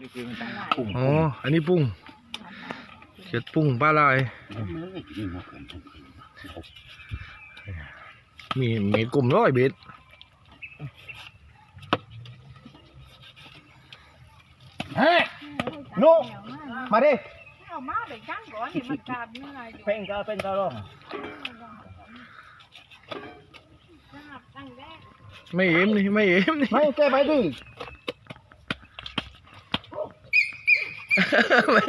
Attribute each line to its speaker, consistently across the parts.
Speaker 1: นี่คือมันตั้ง
Speaker 2: ปุ่ง
Speaker 3: อ๋อ อันนี้ปุ้งเจ็ดปุ้งปลาลาย มีเม็ดกลุ่มร้อยเบ็ด
Speaker 2: เฮ้ยนุ๊กมาดิ
Speaker 4: เอามาไปจ้างก่อนนี่มันกาดเมื่อไรอยู่
Speaker 2: เป็นก็เป็นก็ร้อง
Speaker 4: จ้างตั้งแรก
Speaker 3: ไม่เอ็มนี่ไม่เอ็มนี่
Speaker 2: ไม่แก้ไปดิ
Speaker 3: ไม่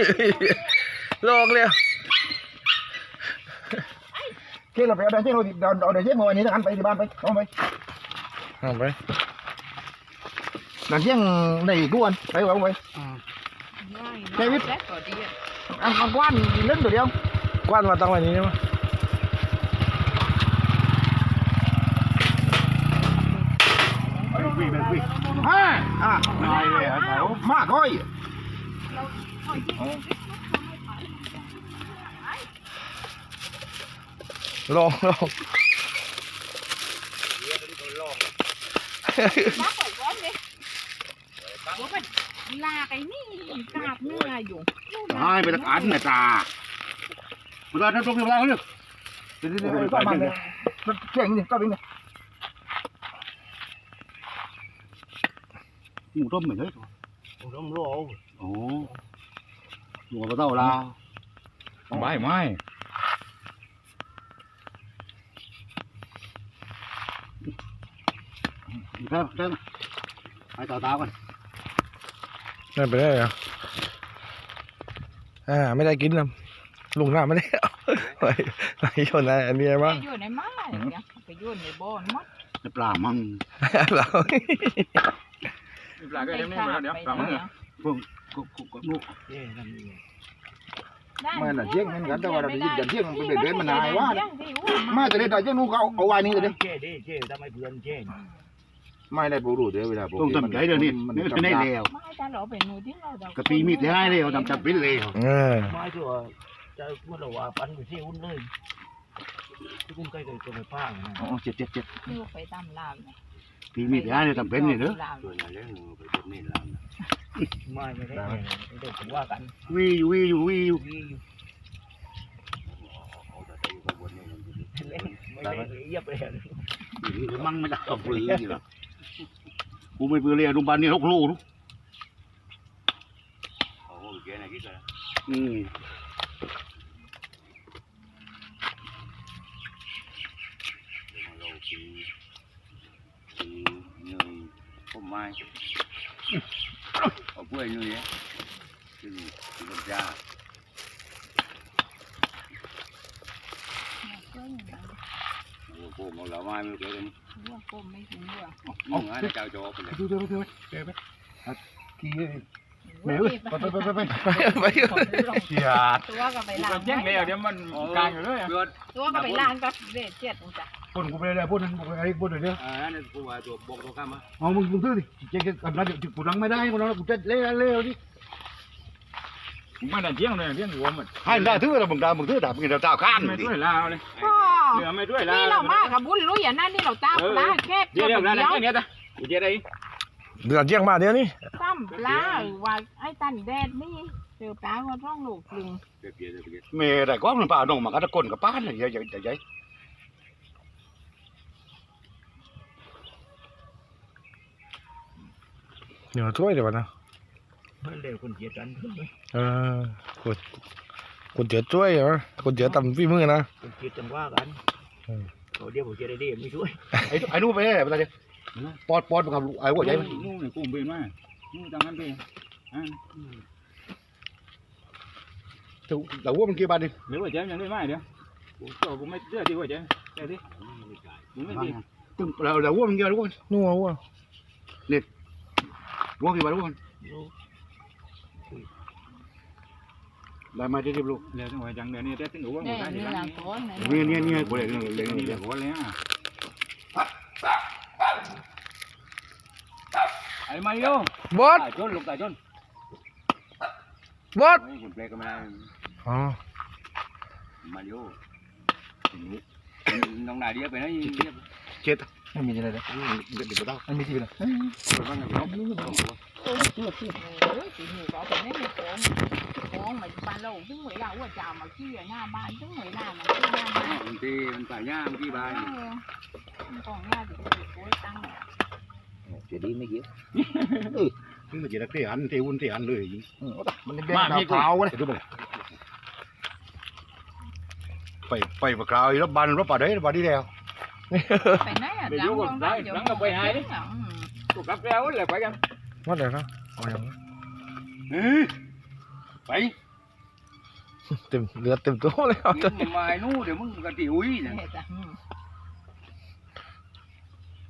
Speaker 3: ลอกเลย
Speaker 2: แก้เราไปเอาเดินเช่นเราเดินเอาเดินเช่นเมื่อวันนี้ทหารไปที่บ้านไปเอาไป
Speaker 3: เอาไป
Speaker 2: เดินเช่นในกวนไปเอาไป
Speaker 4: เดวิดแรกก่อนดีอะ
Speaker 2: อันอันกวนเล่นตัวเดียว
Speaker 3: กว้านมาตั้งไว้นี้ใช่ไหม
Speaker 2: ฮ่าอะนายเลยฮะเขามากก้อย
Speaker 3: ลองลอง
Speaker 4: มาก่อนก่อนเลยว่ามันลากไอ้นี่กาดเมื่ออยู่
Speaker 1: ตายไปตะการเนี่ยตาเวลาท่านตรงเวลาเขาเนี่ย
Speaker 2: เดี๋ยวเดี๋ยวเดี๋ยวก็มันเลยเก่งนี่ก็เป็นเนี่ย
Speaker 1: หมูต้มเหมือนเฮ้ย
Speaker 2: หมูต้มโล
Speaker 1: โอ้ หมูกระเต้าลาไม่ไม่แค่แค่ไปต่อตาก่อน
Speaker 3: ไม่ไปได้เหรออ่าไม่ได้กินนะลุงหน้าไม่ได้เอาไปไปชนอะไรอันนี้
Speaker 4: ไป
Speaker 3: บ้าง
Speaker 4: อยู่ในไม้เนี่ยไปอยู่ในบ่อนมั้ง
Speaker 1: ปลามั่ง
Speaker 3: เรา
Speaker 1: ปลาก็ยังไม่มาเดี๋ยวปลามั่ง พวกกุ๊กกุ๊กลูก
Speaker 2: มันน่ะเชี่ยงเหมือนกันแต่ว่าเราไปยิงเดินเชี่ยงมันเป็นเดินมันนายว่ามาจะได้แต่เจ้านู้ก็เอาเอาไว้นี่เลย
Speaker 5: เจ๊ดิเจ๊ทำไมเพื่อนเจ๊
Speaker 2: ไม่ได้ปูรู้เดี๋ยวเวลา
Speaker 1: ต้องทำใจเดี๋ยวนี้นี่เป็นได้แล้ว
Speaker 4: ไม่ถ้าเราไปนู่นที่เราเรา
Speaker 1: กะปีมีดได้แล้วทำจับเป็นแล้ว
Speaker 3: เออ
Speaker 5: ไม่ตัวจะพูดเราว่าปันไปที่หุ้นเลยที่คุณใกล้ๆตัวไปป้างนะ
Speaker 2: อ๋อเจ็ดเจ็ดเจ็ด
Speaker 4: ที่ไปตามลาวเนี่ย
Speaker 1: ปีมีดได้แล้วทำเป็นนี่เด้อ
Speaker 5: ไม่ไม่ ได้ไม่ได้ผมว่ากัน
Speaker 1: วีอยู่วีอยู่วีอยู่
Speaker 5: มีไม่ได้เยียบเลย
Speaker 1: มั่งไม่ได้เอาปืนนี่หรอกูไม่ปืนเลยโรงพยาบาลนี่หกโลรู้อืม
Speaker 6: ผมไม่เอา กล้วยนี่เนี่ยคือคือมันจ้าโอ้โหมันละไม้ไม่เกิน
Speaker 4: ว่าก้มไม่ถึงว่า
Speaker 6: มึงหาเจ้าโจ๊กเลย
Speaker 2: ดูดูดูดูขี้แม่เอ้ยไปไปไปไปไป
Speaker 3: ไป
Speaker 2: เชียด
Speaker 4: ตัวก็ไปล้าง
Speaker 1: แจ้งเลยเดี๋ยวมันกลางอยู่เลย
Speaker 6: เพื่อน
Speaker 4: ตัวก็ไปล้างกับเด็ดเจ็ดจ้ะ
Speaker 2: พ่นกูไปเลยพ่นนั่นไอ้พ่นเดี๋ยว
Speaker 6: อ่านั่นกูว่าตัวบอกตัวข้ามมา
Speaker 2: เอามึงมึงซื้อดิเจ๊กับร้านเดี๋ยวกูรังไม่ได้กูรังกูจะเล่เล่ดิ
Speaker 1: มันเที่ยงเลยเที่ยงหัวมัน
Speaker 2: ให้ได้ถือเราบึงดาบึงถือดาบึงดาเจ้าข้าน
Speaker 1: ไม่
Speaker 2: ดิ
Speaker 1: ด้วยลาวเลย
Speaker 4: พ่อ
Speaker 1: เหลือไม่ด้วยลาว
Speaker 4: นี่เรามากับบุญรู้อย่างนั้นนี่เราตามปลาแค่
Speaker 1: เดี๋ยวเดี๋ยวเดี๋ยวเดี๋ยวกูจะได้
Speaker 3: เดือดเยี่ยงมาเดี๋ยวนี้
Speaker 4: ซ้ำปลาว่าไอ้ตันแดดนี่เจอปลาก็ต้องลูกกลึง
Speaker 6: เปลี่ยนเปลี่ยนเปลี่ยน
Speaker 2: เมย์ได้ก้อนมันป่าดงมันก็ตะกนกับป้านเลยใหญ่ใหญ่ ใหญ่
Speaker 3: เดี๋ยวช่วยเดี๋ยวนะ
Speaker 5: ไม่เร็วคนเกลียดกัน
Speaker 3: เออกดกดเดี๋ยวช่วยเหรอกดเดี๋ยวต่ำฝีมือนะ
Speaker 5: คนเกลียดกันว่ากันเขาเดียวผมจะได้ดีไม่ช่วย
Speaker 2: ไอ้ไอ้นู้นไปไหนไปไหนปอดปอดกับไอ้หัวใหญ่
Speaker 1: นู่นกูเป็นมานู่นจังนั้นไปอ่า
Speaker 2: ถูกแต่ว่ามันกี่บาทดิ
Speaker 1: เดี๋ยวว่าเจ๊ยังได้มาเดี๋ยวกูตัวกูไม่เชื่อดีกว่าเจ๊เจ๊ดิกูไม่ดี
Speaker 2: ตึ้งเราเราว่ามันกี่บาทรู้กัน
Speaker 3: นัวว่ะ
Speaker 2: ว่ากี่บาทรู้กันได้มาที่ริบลูก
Speaker 1: เดี๋ยวจังหวะจังเดี๋ยวนี้เดี๋ย วถึงหัว
Speaker 4: เนี่
Speaker 1: กู
Speaker 4: ย
Speaker 1: ได้
Speaker 4: นี่
Speaker 1: ยัง
Speaker 4: หลังก้อน
Speaker 2: เนี่ยเนี่ยเนี่ยกูเลยเลยเลย
Speaker 1: นี่
Speaker 2: เล
Speaker 1: เดี๋ย
Speaker 2: ยว
Speaker 1: หัวเลยอะไอ้มาโย
Speaker 3: บอส
Speaker 1: ตายจนลูกตายจน
Speaker 3: บอส
Speaker 6: คุณเปลก็ไม่ได้
Speaker 3: อ๋อ
Speaker 6: มาโยน้องนาเดียไปไหน
Speaker 2: ไม่มีอะไรเลยเด็กเด็กก็ต้องไม่มีที่เลย
Speaker 4: โอ้ยสีหูอน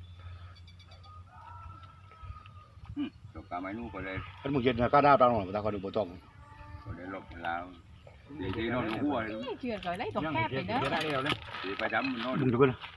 Speaker 4: ของเหมือนบ้านเราถึงเวลาว่าจะมาขี้หน้าบ้านถึงเวลามันที่หน้าบ้าน
Speaker 6: บาง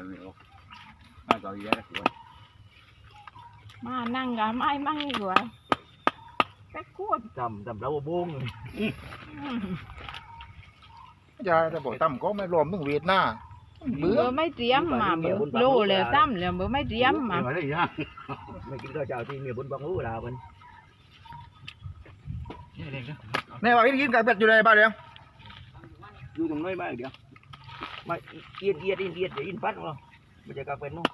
Speaker 4: จะไม่
Speaker 2: อ
Speaker 1: อก
Speaker 2: มาต่อ
Speaker 1: อี
Speaker 4: ก
Speaker 5: แล้ว
Speaker 6: สวย
Speaker 4: มานั่งกับไม้มั่งดีกว่าแค่ขวด
Speaker 5: ทำทำเราโบง
Speaker 2: จะจะบอกตั้มก็ไม่รวมถึงเวียดหน้า
Speaker 4: เบื่อไม่เตรียมมาเบื่อโลเลยตั้มเลยเบื่อไม่เตรียมมา
Speaker 1: อะไรอย่าง
Speaker 5: ไม่กินข้าวเช้าที่เมียบนบังหูลามันนี่เองนะ
Speaker 2: แน่ว่ากินไก่เป็ดอยู่ในบ้านเดียว
Speaker 5: อยู่ตรงน้อยมากเดียว มาเอียดเอียดเอียดเอียดอินพัดเราไม่ใช่กาเป็นนู้น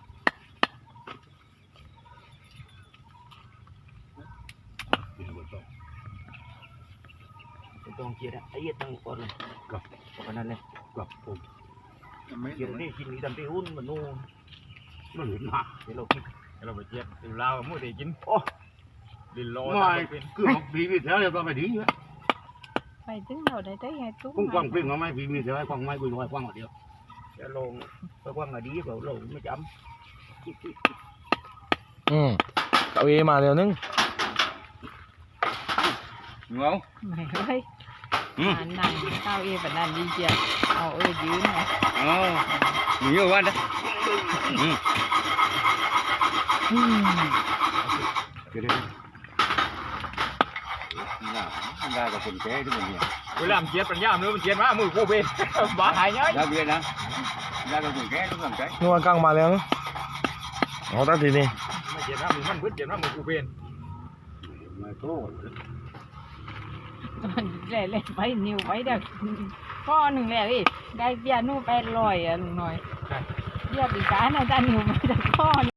Speaker 5: ต้องเชียร์ไอ้เอียดตั้งก่อนเลยกับวันนั้นเลย
Speaker 1: กับผม
Speaker 5: เชียร์นี่กินนี่ทำที่หุ้นมันนู่น
Speaker 1: มัน
Speaker 7: จ็บติวลาวมือได้กิน
Speaker 5: โอ้
Speaker 7: ดินโล
Speaker 1: ไม่คือปีมีแล้วจะไปดี
Speaker 4: ไปถึงเราได้ได้ไงตุ้
Speaker 1: กุ้งกวางปิ้งมาไหมปีมีแล้วกวางไม้กูน้อยกวางเดียว
Speaker 5: จะลงไปว่างอะดีเปล่าลงไม่จ
Speaker 3: อืมเอาเอมาเดี๋ยวนึง
Speaker 6: เงา
Speaker 4: ไม่เลยนั่งข้าวเอแบบนั้นดีเจียเอาเออยืนไง
Speaker 6: อ๋อมีเยอะวันนะ
Speaker 1: เดี๋ยวน่าน่ากับคนแก่ที่มันเนี่ย
Speaker 7: เวลามันเจ็บปัญญามเลยมันเจ็บมามือกูเป็นบ้าหายเงี้ย
Speaker 6: ได้เบียร์นะได้กับค นแก่ทุกคนใจ
Speaker 3: นึกว่ากลางมาแล้วนะเอาตั้งทีนี้
Speaker 7: ไม่เจ็บนะมือมันพึ่งเจ็บนะมือกูเป็น
Speaker 1: ไม่โต
Speaker 4: เล่เล่ไปนิ้วไปเด็กข้อหนึ่งแล้วอีได้เบียร์นู่นไปลอยอะลุงหน่อยเบียร์ปีกาน่ะจะนิ้วไปแต่ข้อ